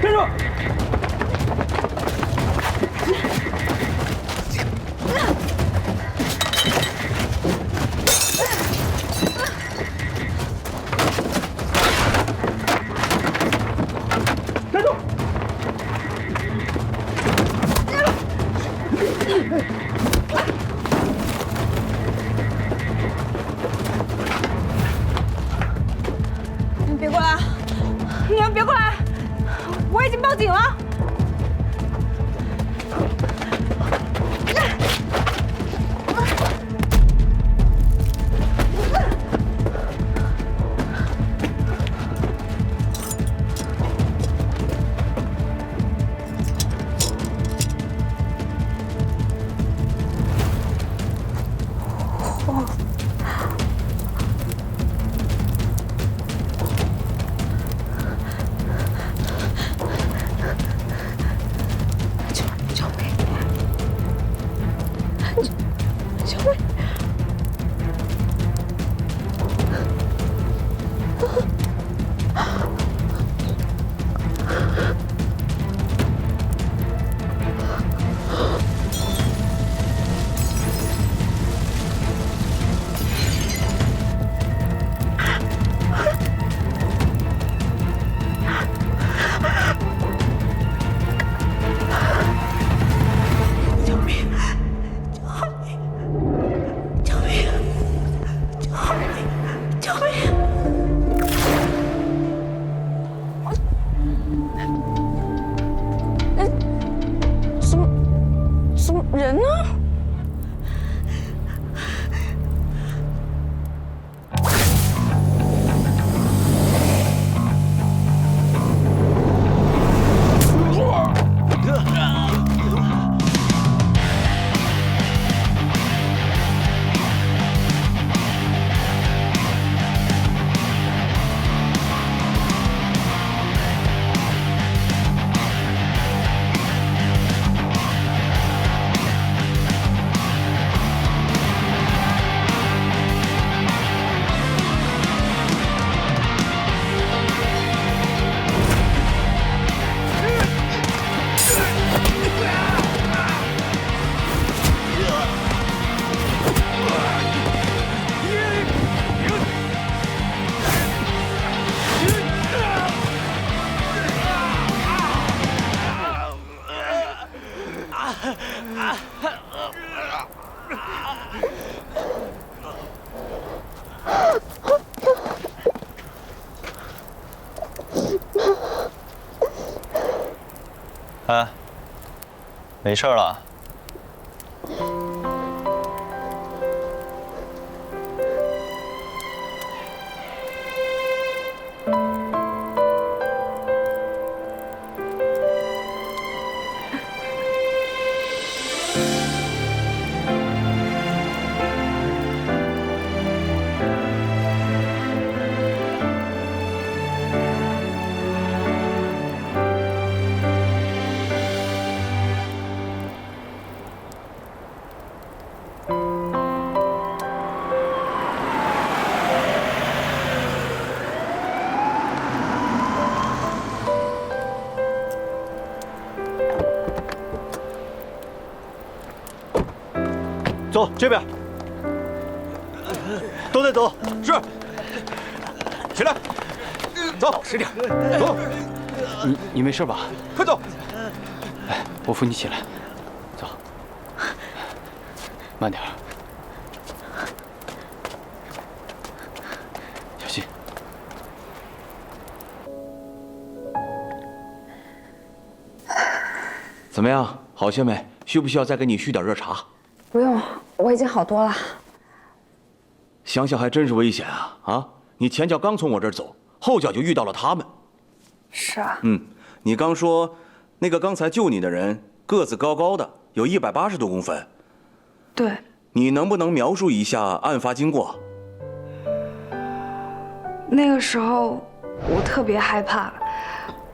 站住！什没事了。走这边，都得走。是，起来，走，老实点，走，你你没事吧？快走。来，我扶你起来，走，慢点儿，小心。怎么样，好些没？需不需要再给你续点热茶？不用，我已经好多了。想想还真是危险啊！啊，你前脚刚从我这儿走，后脚就遇到了他们。是啊，嗯，你刚说那个刚才救你的人个子高高的，有一百八十多公分，对，你能不能描述一下案发经过？那个时候我特别害怕，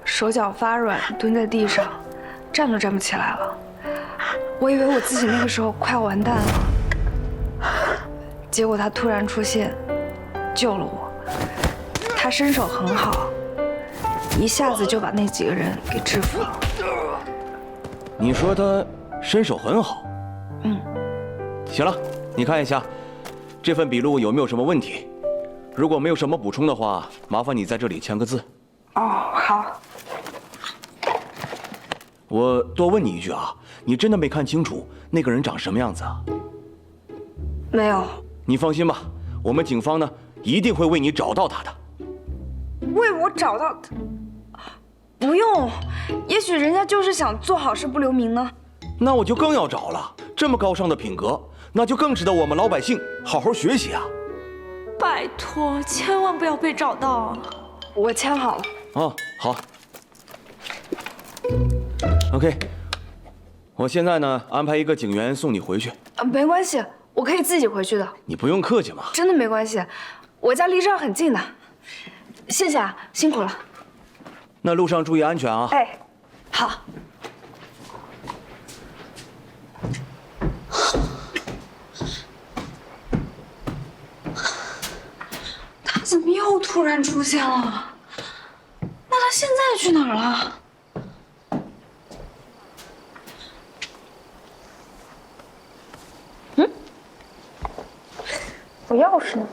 手脚发软，蹲在地上，站都站不起来了。我以为我自己那个时候快要完蛋了，结果他突然出现，救了我。他身手很好，一下子就把那几个人给制服了。你说他身手很好。嗯，行了，你看一下这份笔录有没有什么问题？如果没有什么补充的话，麻烦你在这里签个字。哦，好。我多问你一句啊，你真的没看清楚那个人长什么样子啊？没有，你放心吧，我们警方呢一定会为你找到他的。为我找到他。不用，也许人家就是想做好事不留名呢。那我就更要找了，这么高尚的品格，那就更值得我们老百姓好好学习啊！拜托，千万不要被找到。我签好了。哦，好。OK，我现在呢安排一个警员送你回去。啊，没关系，我可以自己回去的，你不用客气嘛。真的没关系。我家离这儿很近的。谢谢啊，辛苦了。那路上注意安全啊！哎，好。他怎么又突然出现了？那他现在去哪儿了？我钥匙呢？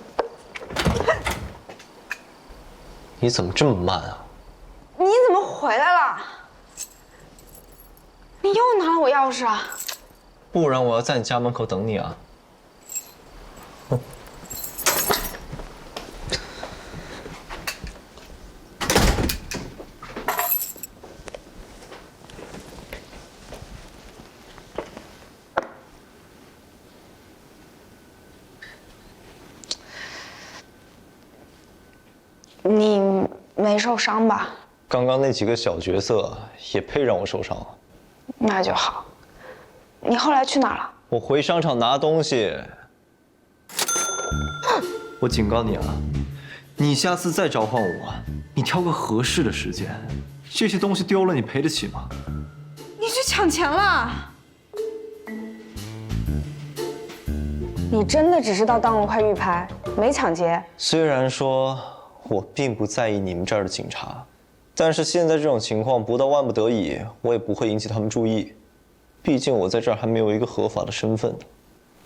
你怎么这么慢啊？你怎么回来了？你又拿了我钥匙啊？不然我要在你家门口等你啊！你没受伤吧？刚刚那几个小角色也配让我受伤啊？那就好。你后来去哪了？我回商场拿东西。我警告你啊，你下次再召唤我，你挑个合适的时间。这些东西丢了，你赔得起吗？你去抢钱了？你真的只是到当了块玉牌，没抢劫？虽然说我并不在意你们这儿的警察，但是现在这种情况，不到万不得已，我也不会引起他们注意。毕竟我在这儿还没有一个合法的身份。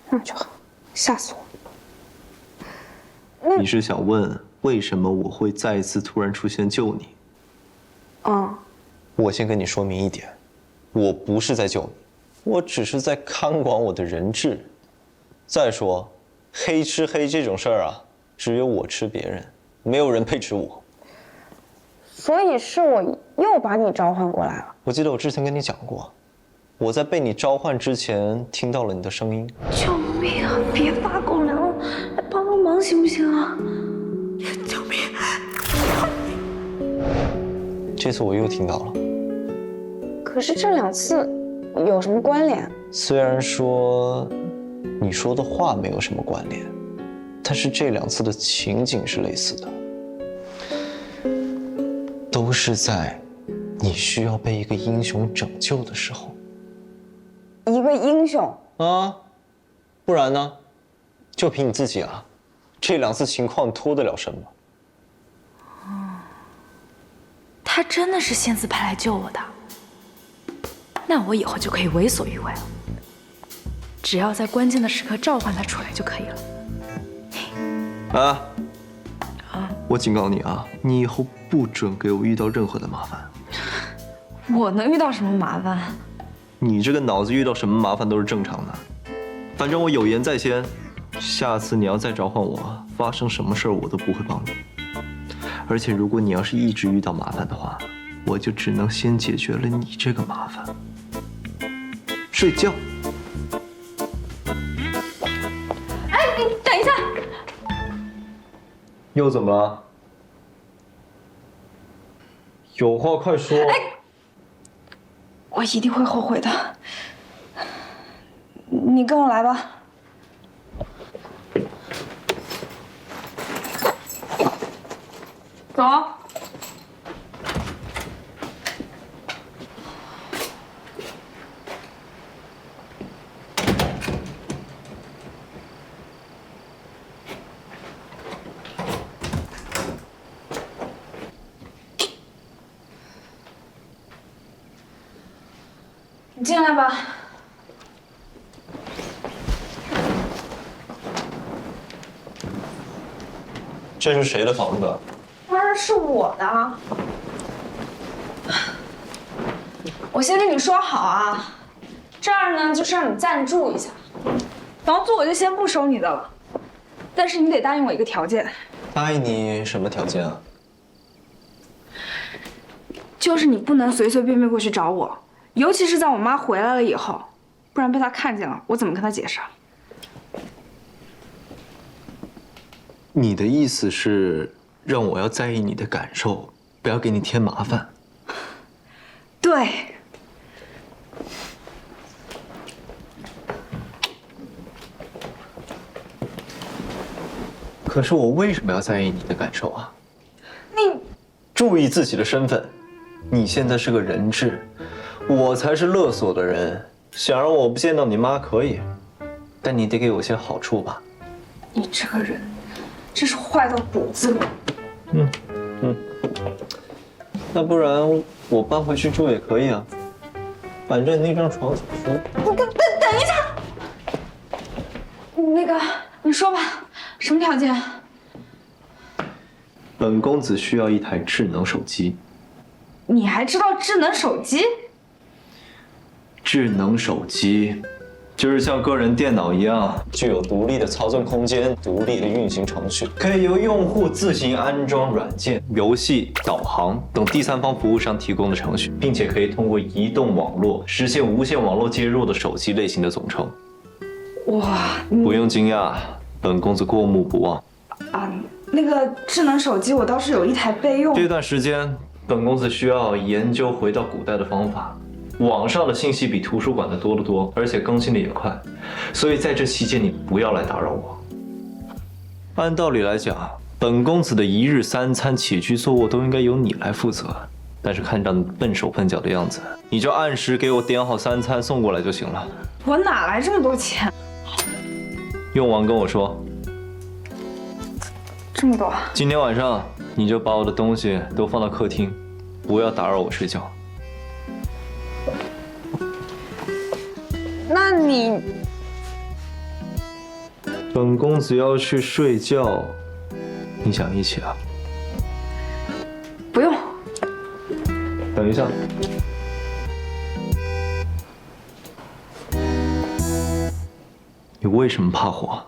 那就好，吓死我！你是想问为什么我会再一次突然出现救你？嗯，我先跟你说明一点，我不是在救你，我只是在看管我的人质。再说，黑吃黑这种事儿啊，只有我吃别人，没有人配吃我。所以是我又把你召唤过来了。我记得我之前跟你讲过，我在被你召唤之前听到了你的声音。救命啊！别发狗粮了，来帮帮忙行不行啊？救命！这次我又听到了。可是这两次有什么关联？虽然说你说的话没有什么关联，但是这两次的情景是类似的，都是在你需要被一个英雄拯救的时候一个英雄，啊，不然呢？就凭你自己啊，这两次情况脱得了什么？他真的是仙子派来救我的，那我以后就可以为所欲为了。只要在关键的时刻召唤他出来就可以了。啊，我警告你啊，你以后不准给我遇到任何的麻烦。我能遇到什么麻烦？你这个脑子遇到什么麻烦都是正常的。反正我有言在先，下次你要再召唤我，发生什么事儿我都不会帮你。而且如果你要是一直遇到麻烦的话，我就只能先解决了你这个麻烦。睡觉。又怎么了？有话快说。我一定会后悔的。你跟我来吧。走。你进来吧。这是谁的房子？当然是我的啊。我先跟你说好啊，这儿呢就是让你暂住一下，房租我就先不收你的了，但是你得答应我一个条件，答应你什么条件啊？就是你不能随随便便过去找我，尤其是在我妈回来了以后，不然被她看见了，我怎么跟她解释啊？你的意思是让我要在意你的感受，不要给你添麻烦。对。可是我为什么要在意你的感受啊？你注意自己的身份，你现在是个人质，我才是勒索的人。想让我不见到你妈可以，但你得给我些好处吧？你这个人，真是坏到骨子里。嗯嗯那不然我搬回去住也可以啊，反正那张床怎么说？你等等等一下，那个你说吧，什么条件？本公子需要一台智能手机。你还知道智能手机？智能手机就是像个人电脑一样，具有独立的操纵空间、独立的运行程序，可以由用户自行安装软件、游戏、导航等第三方服务商提供的程序，并且可以通过移动网络实现无线网络接入的手机类型的总称。哇不用惊讶，本公子过目不忘。啊，那个智能手机我倒是有一台备用。这段时间，本公子需要研究回到古代的方法。网上的信息比图书馆的多得多，而且更新的也快，所以在这期间你不要来打扰我。按道理来讲，本公子的一日三餐、起居坐卧都应该由你来负责，但是看这样笨手笨脚的样子，你就按时给我点好三餐送过来就行了。我哪来这么多钱？用完跟我说。这么多？今天晚上你就把我的东西都放到客厅，不要打扰我睡觉。你本公子要去睡觉，你想一起啊？不用。等一下，你为什么怕火？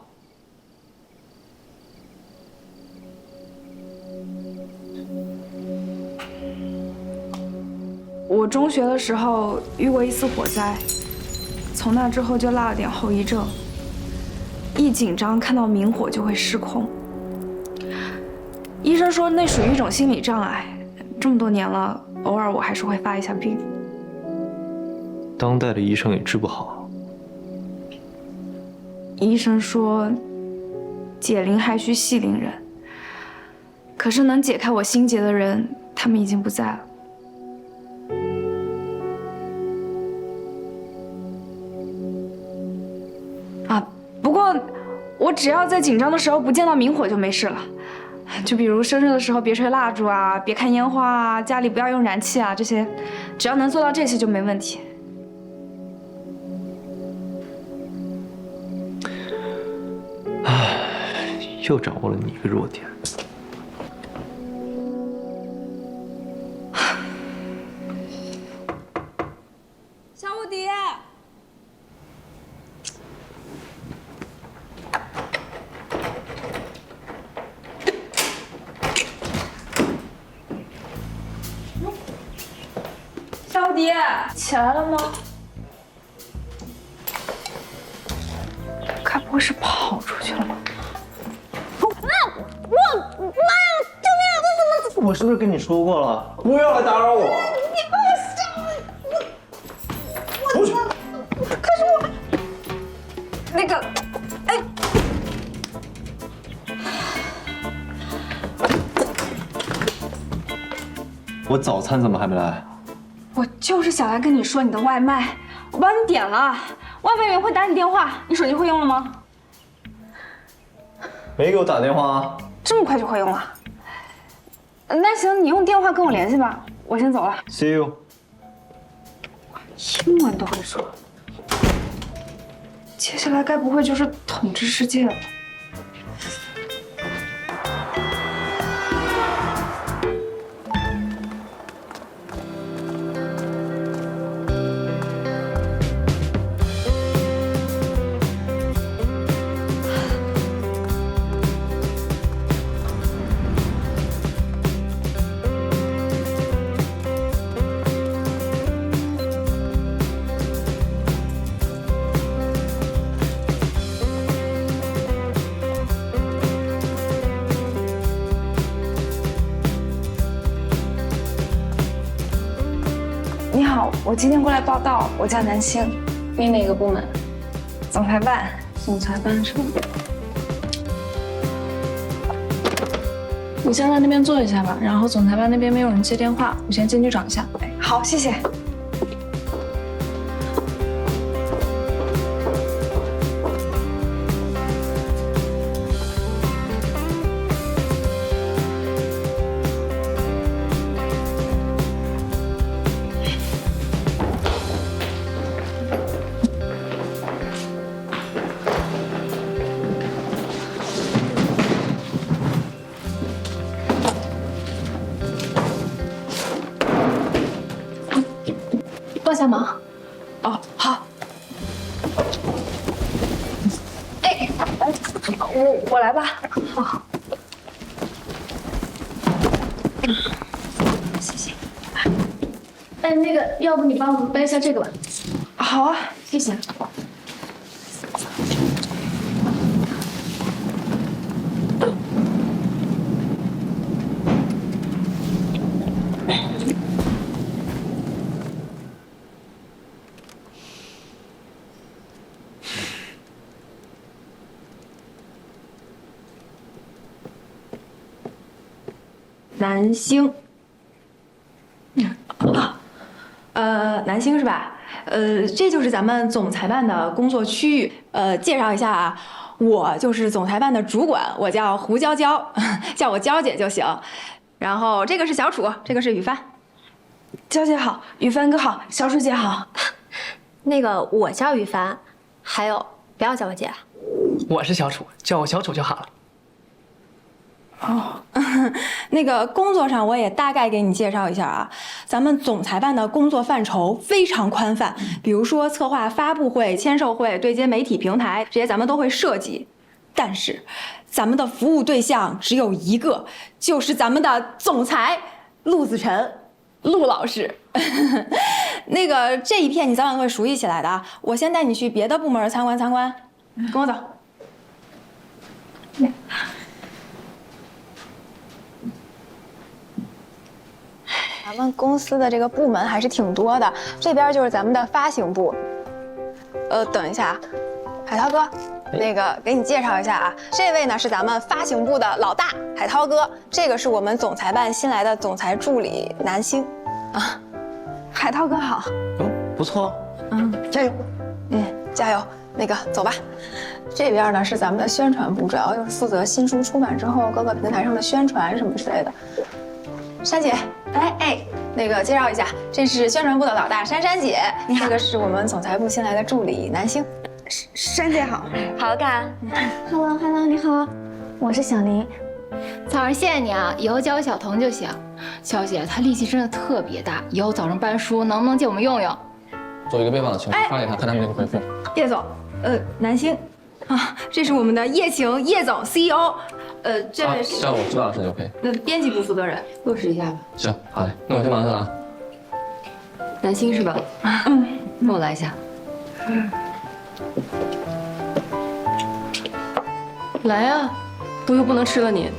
我中学的时候遇过一次火灾，从那之后就落了点后遗症。一紧张看到明火就会失控。医生说那属于一种心理障碍，这么多年了，偶尔我还是会发一下病。当代的医生也治不好。医生说，解铃还需系铃人。可是能解开我心结的人，他们已经不在了。只要在紧张的时候不见到明火就没事了。就比如生日的时候别吹蜡烛啊，别看烟花啊，家里不要用燃气啊，这些，只要能做到这些就没问题。又掌握了你一个弱点。小无敌，小无敌，起来了吗？该不会是跑出去了吧？我妈呀！救命！我怎么？我是不是跟你说过了，不要来打扰我？你放手！我我我，可是我？那个，哎，我早餐怎么还没来？我就是想来跟你说你的外卖，我帮你点了，外卖员会打你电话，你手机会用了吗？没给我打电话啊？这么快就会用了？那行，你用电话跟我联系吧，我先走了。See you。英文都会说，接下来该不会就是统治世界了？我今天过来报道，我叫南星，你哪个部门？总裁办。总裁办是吗？你先在那边坐一下吧，然后总裁办那边没有人接电话，我先进去找一下。好，谢谢。下忙。哦，好。哎，我我来吧。好。谢谢哎，那个，要不你帮我们背一下这个吧？好啊。谢谢。南星，啊，呃，南星是吧？呃，这就是咱们总裁办的工作区域。呃，介绍一下啊，我就是总裁办的主管，我叫胡娇娇，叫我娇姐就行。然后这个是小楚，这个是雨帆。娇姐好，雨帆哥好，小楚姐好。那个我叫雨帆，还有不要叫我姐。我是小楚，叫我小楚就好了。哦，那个工作上我也大概给你介绍一下啊，咱们总裁办的工作范畴非常宽泛，比如说策划发布会、签售会、对接媒体平台，这些咱们都会涉及。但是，咱们的服务对象只有一个，就是咱们的总裁陆子晨，陆老师。那个这一片你早晚会熟悉起来的啊，我先带你去别的部门参观参观，跟我走。咱们公司的这个部门还是挺多的，这边就是咱们的发行部。呃，等一下啊，海涛哥，那个给你介绍一下啊，这位呢是咱们发行部的老大海涛哥，这个是我们总裁办新来的总裁助理南星。啊，海涛哥好。哦，不错。嗯，加油。嗯，加油。那个走吧，这边呢是咱们的宣传部，主要就是负责新书出版之后各个平台上的宣传什么之类的。珊姐，哎哎，那个介绍一下，这是宣传部的老大珊珊姐，你好这个是我们总裁部新来的助理南星。珊姐好，好看。Hello Hello，你好，我是小林。早上谢谢你啊，以后叫我小童就行。小姐她力气真的特别大，以后早上搬书能不能借我们用用？做一个备忘的情况发给她，看她们那个回复。叶总，呃，南星，啊，这是我们的叶晴叶总 CEO，呃，这位是叫我朱老师就 OK。那编辑部负责人。落实一下吧。行，好嘞，那我先忙去了啊。南星是吧？嗯，那我来一下。来呀，毒又不能吃了你。